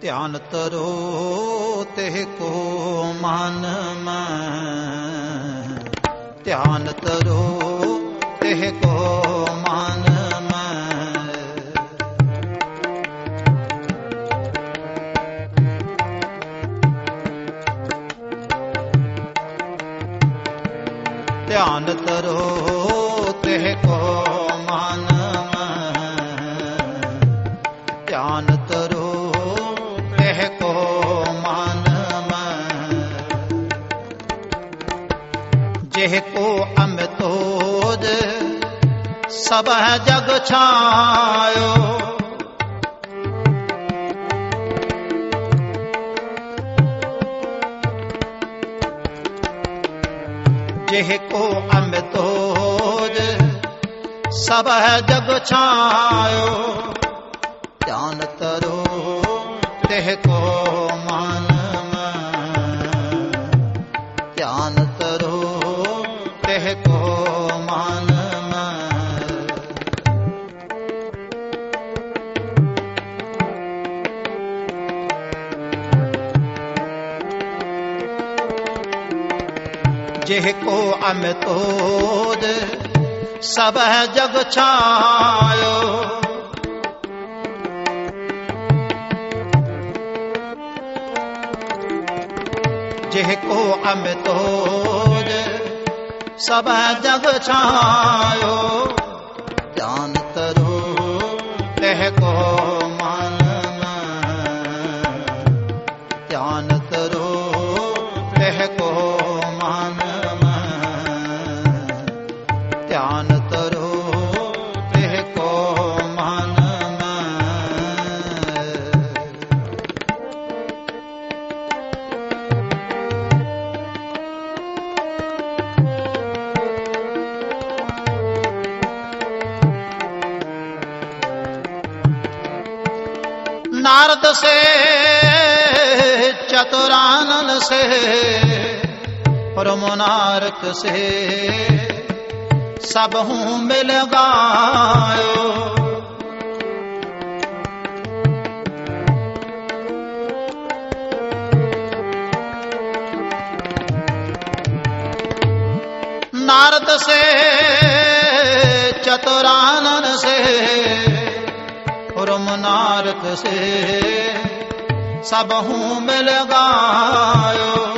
ਧਿਆਨ ਤਰੋ ਤੇ ਕੋ ਮਨ ਮੈਂ। ਧਿਆਨ ਤਰੋ ਤੇ ਕੋ ਮਨ ਧਿਆਨ ਤਰੋ ਤੇ ਕੋ ਮਨ ਮੈਂ। ਧਿਆਨ ਤਰੋ ਜਿਹ ਕੋ ਅਮਤੋਜ ਸਭ ਜਗ ਛਾਇਓ। ਜਿਹ ਕੋ ਅਮਤੋਜ ਸਭ ਜਗ ਛਾਇਓ। ਧਿਆਨ ਤਰੋ ਤਿਹ ਕੋ ਜਿਹ ਕੋ ਅਮਤੋਜ ਸਭ ਜਗ ਛਾਇਓ। ਜਿਹ ਕੋ ਅਮਤੋਜ ਸਭ ਜਗ ਛਾਇਓ। ਧਿਆਨ ਤਰੋ ਤਿਹ ਕੋ ਮਨ ਮੈਂ। ਨਾਰਦ ਸੇ ਚਤੁਰਾਨਨ ਸੇ ਪਰਮਨਾਰਕ ਸੇ। ਸਭ ਹੂੰ ਮਿਲ ਗਾਇਓ। ਨਾਰਦ ਸੇ ਚਤੁਰਾਨਨ ਸੇ ਹੁਰਮ ਨਾਰਦ ਸੇ, ਸਭ ਹੂੰ ਮਿਲ ਗਾਇਓ।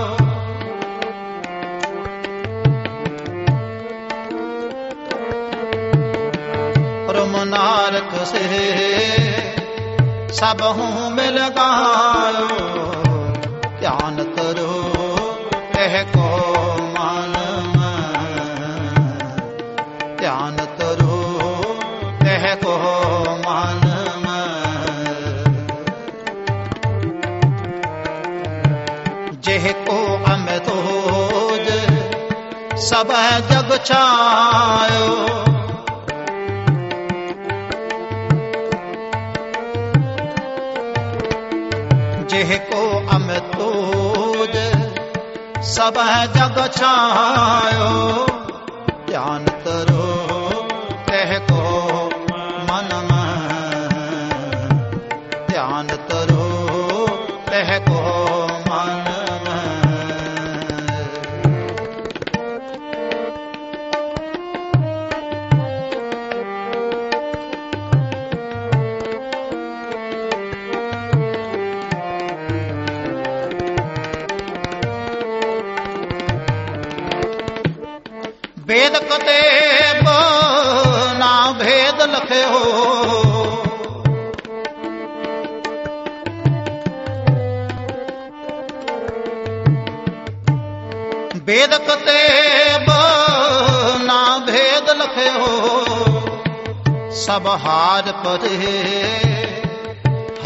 ਤੁਮ ਨਾਰਕ ਸੇ। ਸਭ ਹੂੰ ਮਿਲ ਗਾਇਓ ਧਿਆਨ ਕਰੋ, ਕਹਿ ਕੋ ਮਨ ਧਿਆਨ ਕਰੋ, ਕਹਿ ਕੋ ਮਨ ਜਿਹ ਕੋ ਅਮਿਤ ਹੋਜ ਸਭ ਜਗ ਛਾਇਓ। ਜਿਹ ਕੋ ਅਮਤੋਜ ਸਭ ਜਗ ਛਾਇਓ ਧਿਆਨ ਕਰੋ। ਵੇਦ ਕਤੇਬ, ਨਾ ਭੇਦ ਲਖਿਓ। ਵੇਦ ਕਤੇਬ, ਨਾ ਭੇਦ ਲਖਿਓ। ਸਭ ਹਾਰ ਪਰੇ,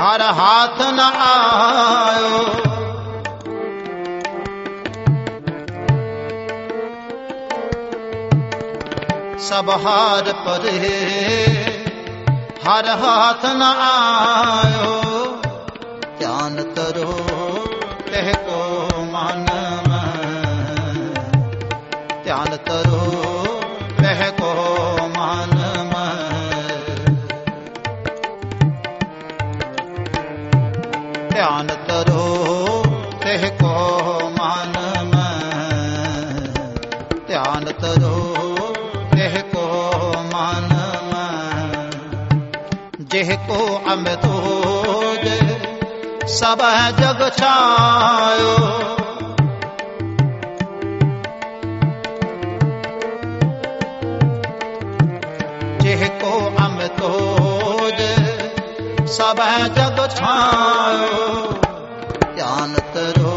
ਹਰ ਹਾਥ ਨਾ ਆਇਓ ਸਭ ਹਾਰ ਪਰੇ। ਹਰ ਹਾਥ ਨ ਆਇਓ, ਧਿਆਨ ਤਰੋ ਕਹਿ ਕੋ ਮਨ ਧਿਆਨ ਤਰੋ ਕਹਿ ਕੋ ਮਨ ਧਿਆਨ ਤਰੋ ਤਿਹ ਕੋ ਮਨ ਧਿਆਨ ਤਰੋ ਜਿਹ ਕੋ ਅਮਿਤੋਜ ਸਭ ਜਗ ਛਾਇਓ ਜਿਹ ਕੋ ਅਮਿਤੋਜ ਸਭ ਜਗ ਛਾਇਓ ਧਿਆਨ ਕਰੋ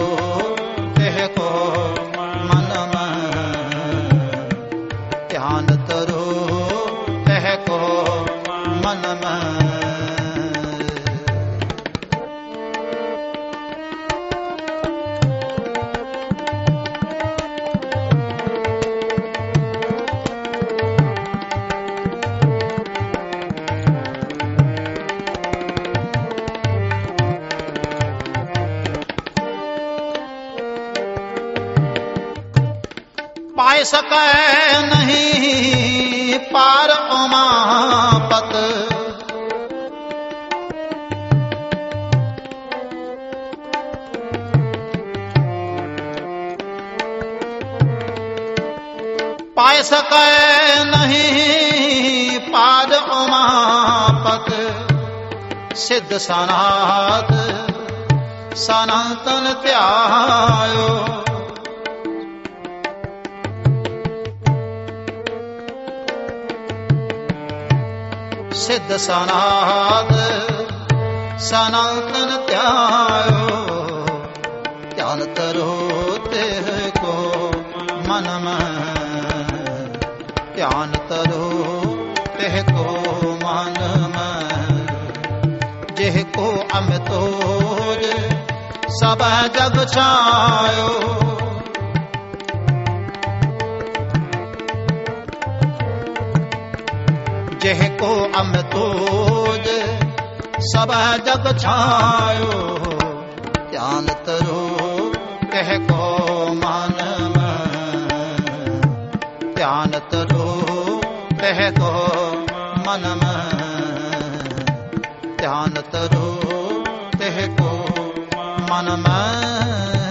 ਸਕੈ ਨਹੀਂ ਪਾਰ ਉਮਾਪਤ ਸਿੱਧ ਸਨਾਤ, ਸਨਾਤਨ ਧਿਆਇਓ। ਸਿੱਧ ਸਨਾਤ, ਸਨਾਤਨ ਧਿਆਇਓ। ਧਿਆਨ ਤਰੋ ਤੇ ਕੋ ਮਨ ਮੈਂ। ਧਿਆਨ ਤਰੋ ਤੇ ਕੋ ਮਨ ਮੈਂ। ਜਿਹ ਕੋ ਅਮਿਤੋਜ, ਸਭ ਜਗ ਛਾਇਓ। ਜਿਹ ਕੋ ਅਮਤੋਜ, ਸਭ ਜਗ ਛਾਇਓ। ਧਿਆਨ ਤਰੋ ਕਹਿ ਕੋ ਮਨ ਮੈਂ ਧਿਆਨ ਤਰੋ ਕਹਿ ਕੋ ਮਨ। ਧਿਆਨ ਤਰੋ ਕਹਿ ਕੋ ਮਨ ਮੈਂ